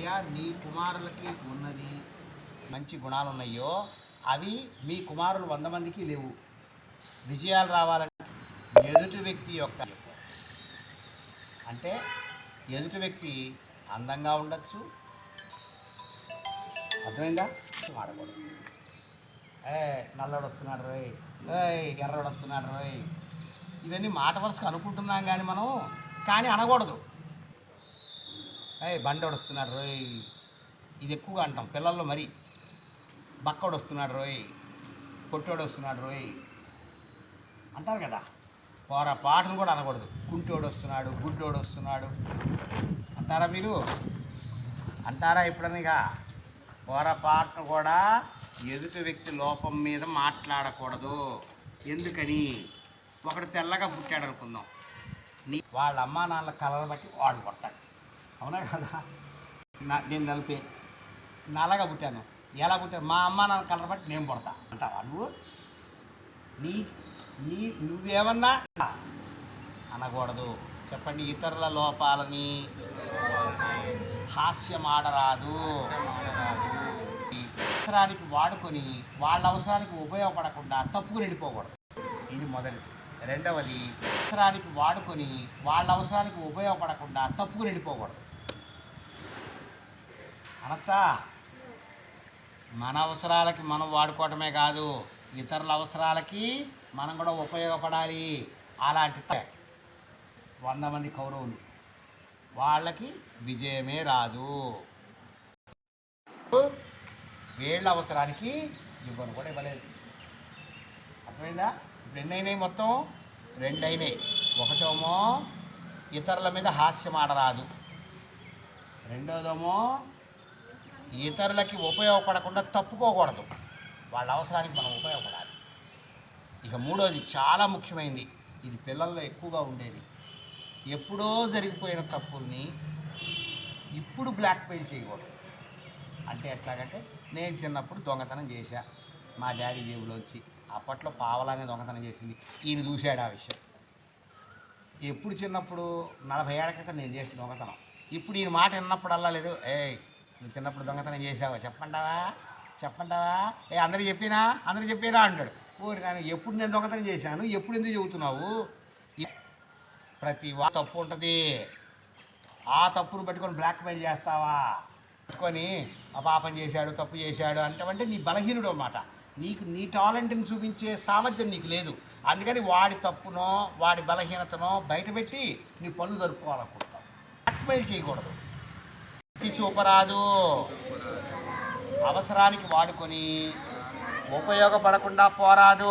అయ్యా నీ కుమారులకి ఉన్నది మంచి గుణాలు ఉన్నాయో అవి మీ కుమారులు వంద మందికి లేవు. విజయాలు రావాలంటే ఎదుటి వ్యక్తి యొక్క అంటే ఎదుటి వ్యక్తి అందంగా ఉండొచ్చు. అర్థమైందా? వాడకూడదు ఏ నల్లడు వస్తున్నాడు రోయ్ ఎర్రడు వస్తున్నాడు రోయ్ ఇవన్నీ మాట వరుసకు అనుకుంటున్నాం కానీ మనం కానీ అనకూడదు. బండోడు వస్తున్నాడు రోయ్. ఇది ఎక్కువగా అంటాం పిల్లల్లో మరి. బక్కోడు వస్తున్నాడు రోయ్. పొట్టోడు వస్తున్నాడు రోయ్. అంటారు కదా. పోరా పాటను కూడా అనకూడదు. కుంటోడు వస్తున్నాడు గుడ్డోడు వస్తున్నాడు. అంటారా మీరు? అంటారా ఎప్పుడనిగా పొరపాటును కూడా ఎదుటి వ్యక్తి లోపం మీద మాట్లాడకూడదు. ఎందుకని? ఒకడు తెల్లగా పుట్టాడు అనుకుందాం నీ వాళ్ళ అమ్మా నాన్న కలర్ బట్టి వాడు పుడతాడు అవునా కదా? నా నేను నలిపే. నల్లగా పుట్టాను. ఎలా పుట్టాను? మా అమ్మ నాన్న కలర్ బట్టి నేను పుడతా. అంటావా నువ్వు? నీ నీ నువ్వేమన్నా? అనకూడదు. చెప్పండి ఇతరుల లోపాలని హాస్యం ఆడరాదు అవసరానికి వాడుకొని వాళ్ళ అవసరానికి ఉపయోగపడకుండా తప్పుకుని వెళ్ళిపోకూడదు ఇది మొదటిది. రెండవది అవసరానికి వాడుకొని వాళ్ళ అవసరానికి ఉపయోగపడకుండా తప్పుకు వెళ్ళిపోకూడదు అనొచ్చా? మన అవసరాలకి మనం వాడుకోవటమే కాదు ఇతరుల అవసరాలకి మనం కూడా ఉపయోగపడాలి. అలాంటి వంద మంది కౌరవులు. వాళ్ళకి విజయమే రాదు. వీళ్ళ అవసరానికి ఇవ్వను కూడా ఇవ్వలేదు. అర్థమైందా? ఇప్పుడు ఎన్ని అయినాయి మొత్తం? రెండు అయినాయి ఒకటేమో ఇతరుల మీద హాస్యం ఆడరాదు. రెండోదేమో ఇతరులకి ఉపయోగపడకుండా తప్పుకోకూడదు. వాళ్ళ అవసరానికి మనం ఉపయోగపడాలి. ఇక మూడోది చాలా ముఖ్యమైనది ఇది పిల్లల్లో ఎక్కువగా ఉండేది. ఎప్పుడో జరిగిపోయిన తప్పుల్ని ఇప్పుడు బ్లాక్మెయిల్ చేయకూడదు. అంటే ఎట్లాగంటే నేను చిన్నప్పుడు దొంగతనం చేశా. మా డాడీ జేబులోంచి అప్పట్లో పావలానే దొంగతనం చేసింది. ఈయన చూశాడు ఆ విషయం. ఎప్పుడు చిన్నప్పుడు నలభై ఏళ్ళ క్రితం నేను చేసిన దొంగతనం. ఇప్పుడు ఈయన మాట విన్నప్పుడల్లా లేదు ఏ నువ్వు చిన్నప్పుడు దొంగతనం చేసావా చెప్పంటావా చెప్పంటావా ఏ అందరూ చెప్పినా? అందరూ చెప్పినా? అంటాడు. ఊరి నేను ఎప్పుడు నేను దొంగతనం చేశాను? ఎప్పుడు ఎందుకు చెబుతున్నావు? ప్రతి వా తప్పు ఉంటుంది. ఆ తప్పును పట్టుకొని బ్లాక్మెయిల్ చేస్తావా? పట్టుకొని ఆ పాపం చేశాడు తప్పు చేశాడు అంటే నీ బలహీనుడు అన్నమాట. నీకు నీ టాలెంట్ని చూపించే సామర్థ్యం నీకు లేదు. అందుకని వాడి తప్పునో వాడి బలహీనతనో బయటపెట్టి నీ పనులు జరుపుకోవాలనుకుంటావు బ్లాక్మెయిల్ చేయకూడదు. ఎత్తి చూపరాదు. అవసరానికి వాడుకొని ఉపయోగపడకుండా పోరాదు.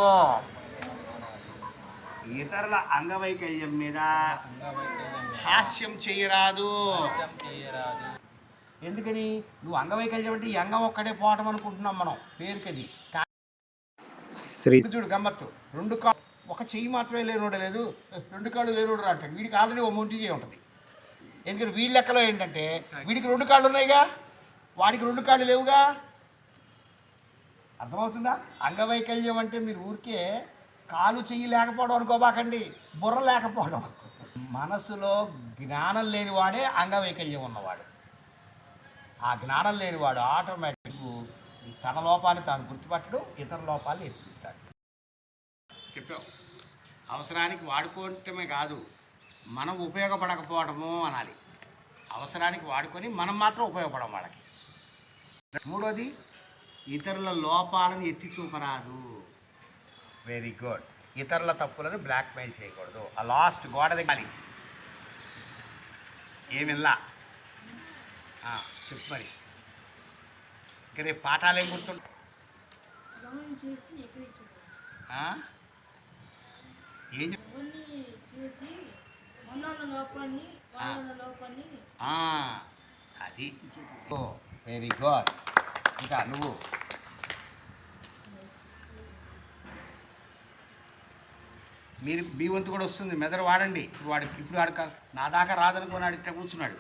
ఇతరుల అంగవైకల్యం మీద హాస్యం చేయరాదు. ఎందుకని? నువ్వు అంగవైకల్యం అంటే ఈ అంగం ఒక్కడే పోవటం అనుకుంటున్నాం మనం. పేరుకది. శ్రీ చూడు గమ్మత్తు. రెండు కా ఒక చెయ్యి మాత్రమే లేనోడు లేదు రెండు కాళ్ళు లేనోడు రా అంటాడు. వీడికి ఆల్రెడీ ఓ మొంటి చేయి ఉంటుంది. ఎందుకంటే వీడి లెక్కలో ఏంటంటే వీడికి రెండు కాళ్ళు ఉన్నాయిగా వాడికి రెండు కాళ్ళు లేవుగా? అర్థమవుతుందా? అంగవైకల్యం అంటే మీరు ఊరికే కాలు చెయ్యి లేకపోవడం అనుకోబాకండి బుర్ర లేకపోవడం. మనసులో జ్ఞానం లేనివాడే అంగవైకల్యం ఉన్నవాడు. ఆ జ్ఞానం లేనివాడు ఆటోమేటిక్ తన లోపాన్ని తాను గుర్తుపట్టడు ఇతర లోపాలను ఎత్తి చూపుతాడు. చెప్పావు. అవసరానికి వాడుకోవటమే కాదు మనం ఉపయోగపడకపోవడము అనాలి. అవసరానికి వాడుకొని మనం మాత్రం ఉపయోగపడం వాళ్ళకి. మూడోది ఇతరుల లోపాలను ఎత్తి చూపరాదు. వెరీ గుడ్ ఇతరుల తప్పులను బ్లాక్మెయిల్ చేయకూడదు. ఆ లాస్ట్ గోడ దగ్గర ఏమిల్లా చెప్పు మరి. ఇంకా రేపు పాఠాలు ఏం ఆ? ఏం అది. వెరీ గుడ్ ఇంకా నువ్వు. మీరు మీ వంతు కూడా వస్తుంది. మెదడు వాడండి. ఇప్పుడు వాడికి ఇప్పుడు వాడు కా- నా దాకా రాదనుకున్నాడు ఇట్లా కూర్చున్నాడు.